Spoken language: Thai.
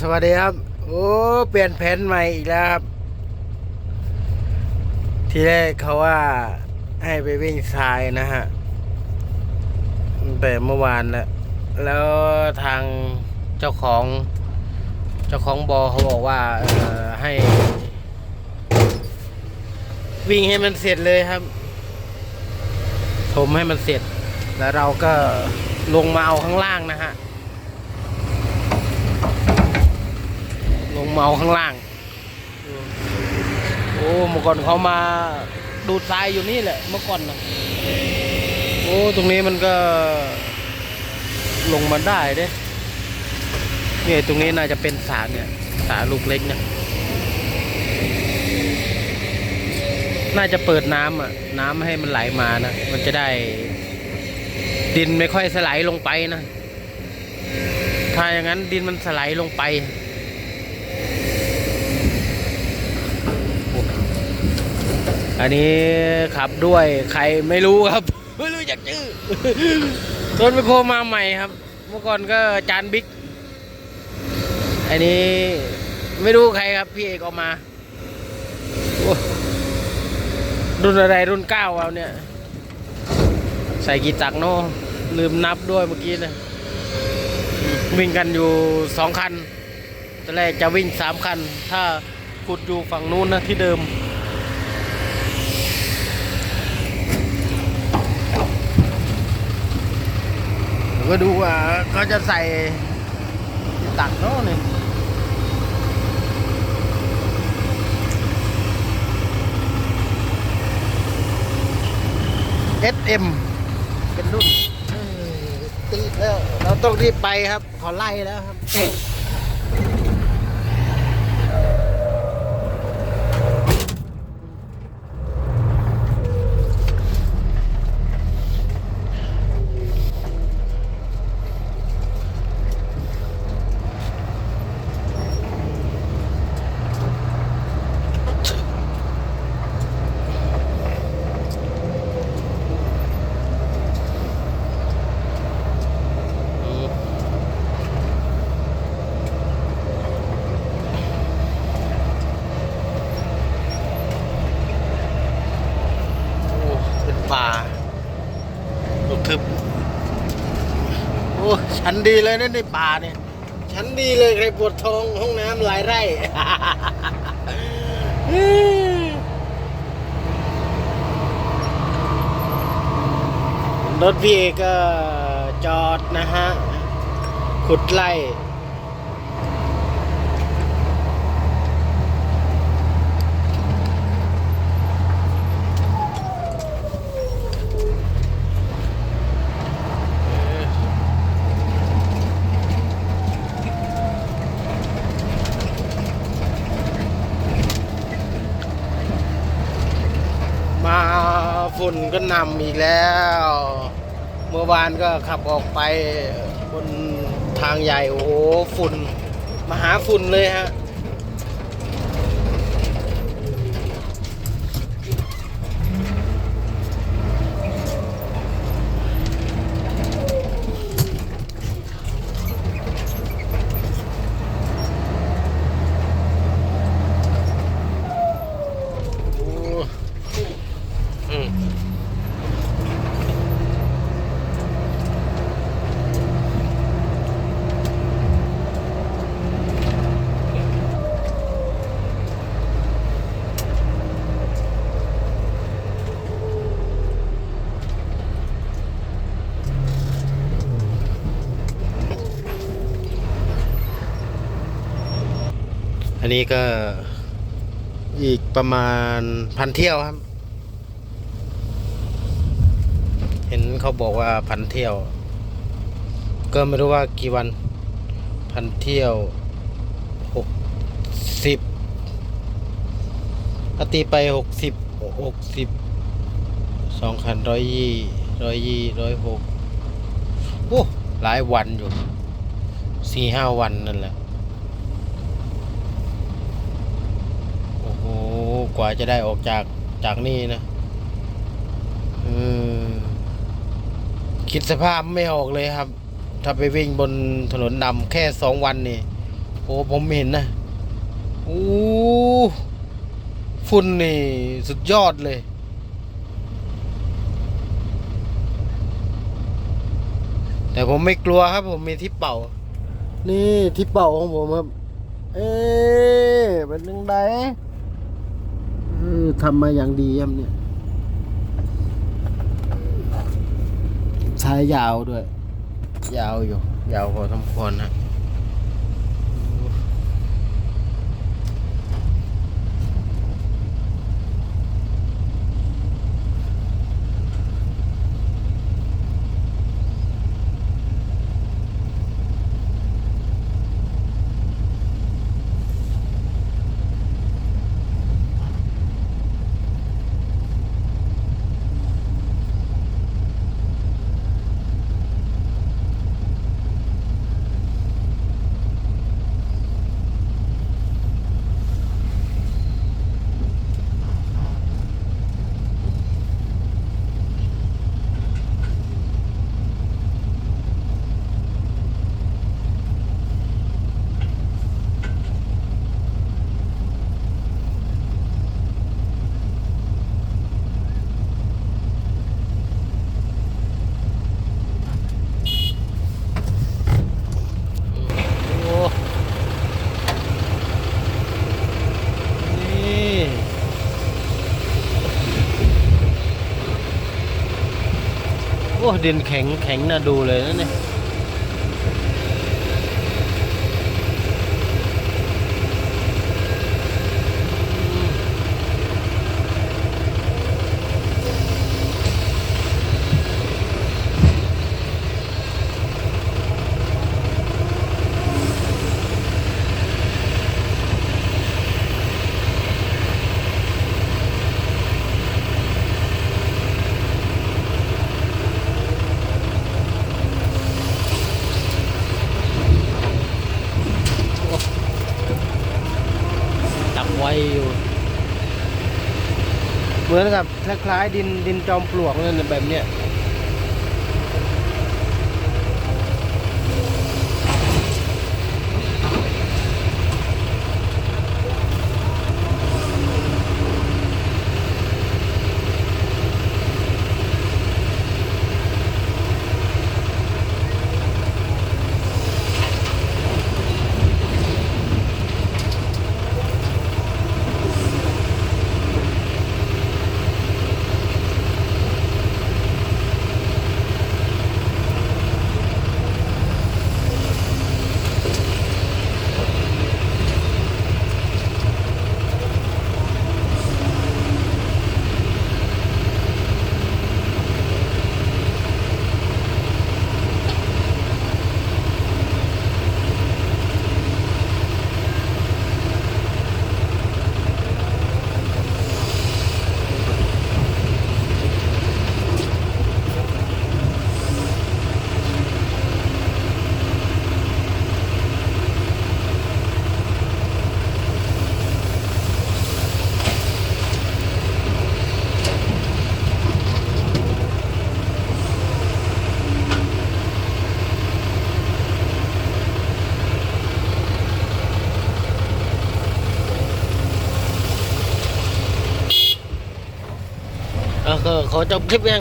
สวัสดีครับ โอ้ เปลี่ยนแผนใหม่อีกแล้วครับ ที่แรกเขาว่าให้ไปวิ่งทรายนะฮะแต่เมื่อวานแล้ว แล้วทางเจ้าของ เจ้าของบอเขาบอกว่าเออให้ วิ่งให้มันเสร็จเลยครับถมให้มันเสร็จ แล้วเราก็ลงมาเอาข้างล่างนะฮะ ลงเมาข้างล่าง โอ้เมื่อก่อนเขามาดูดทรายอยู่นี่แหละเมื่อก่อนนะโอ้ตรงนี้มันก็ลงมาได้เด้เนี่ยตรงนี้น่าจะเป็นสาเนี่ยสาลูกเล็กเนี่ยน่าจะเปิดน้ำอะ น้ำให้มันไหลมานะ มันจะได้ ดินไม่ค่อยสไลด์ลงไปนะ ถ้าอย่างนั้นดินมันสไลด์ลงไป อันนี้ขับด้วยใครไม่รู้ครับ ไม่รู้จักชื่อรถไมโครมาใหม่ครับ เมื่อก่อนก็จานบิ๊ก อันนี้ไม่รู้ใครครับ พี่เอกออกมา รุ่นอะไรรุ่นเก้าเอาเนี่ย ใส่กี่ตักโน่ลืมนับด้วยเมื่อกี้เลยวิ่งกันอยู่สองคันตอนแรกจะวิ่งสามคัน ถ้าขุดอยู่ฝั่งนู้นนะที่เดิม ก็ดูว่าเขาจะใส่ที่ตักเนาะนี่ SM เป็นรุ่นตีแล้ว เราต้องรีบไปครับ ขอไล่แล้วครับ โอ้เป็นป่าลูกทึบ โอ้ฉันดีเลยนะในป่าเนี่ยฉันดีเลยใครปวดท้องห้องน้ำหลายไร่รถพี่เอกก็จอดนะฮะ ขุดไล่ มาฝุ่นก็นำอีกแล้ว เมื่อวานก็ขับออกไปบนทางใหญ่โอ้โหฝุ่นมหาฝุ่นเลยฮะ นนี้ก็อีกประมาณพันเที่ยวครับ เห็นเขาบอกว่าพันเที่ยว ก็ไม่รู้ว่ากี่วัน พันเที่ยวหกสิบถ้าตีไปหกสิบหกสิบสองคันร้อยยี่ร้อยยี่ร้อยหกโอ้หลายวันอยู่สี่ห้าวันนั่นแหละ โอ้โห กว่าจะได้ออกจากจากนี่นะคิดสภาพไม่ออกเลยครับ ถ้าไปวิ่งบนถนนดำแค่สองวันนี่โอ้ผมเห็นนะโอ้ฝุ่นนี่ สุดยอดเลย แต่ผมไม่กลัวครับ ผมมีที่เป่า นี่ที่เป่าของผมครับ เอ๊เป็นยังไง เออทำมาอย่างดีครับเนี่ยใช้ยาวด้วย ยาวอยู่ ยาวพอสมควรนะ โอ้นี่โอ้ ดินแข็งแข็งน่าดูเลยนะเนี่ย อยู่ เหมือนกับคล้ายๆดินดินจอมปลวกนั่นแบบเนี้ย เออเขาจบคลิปเอง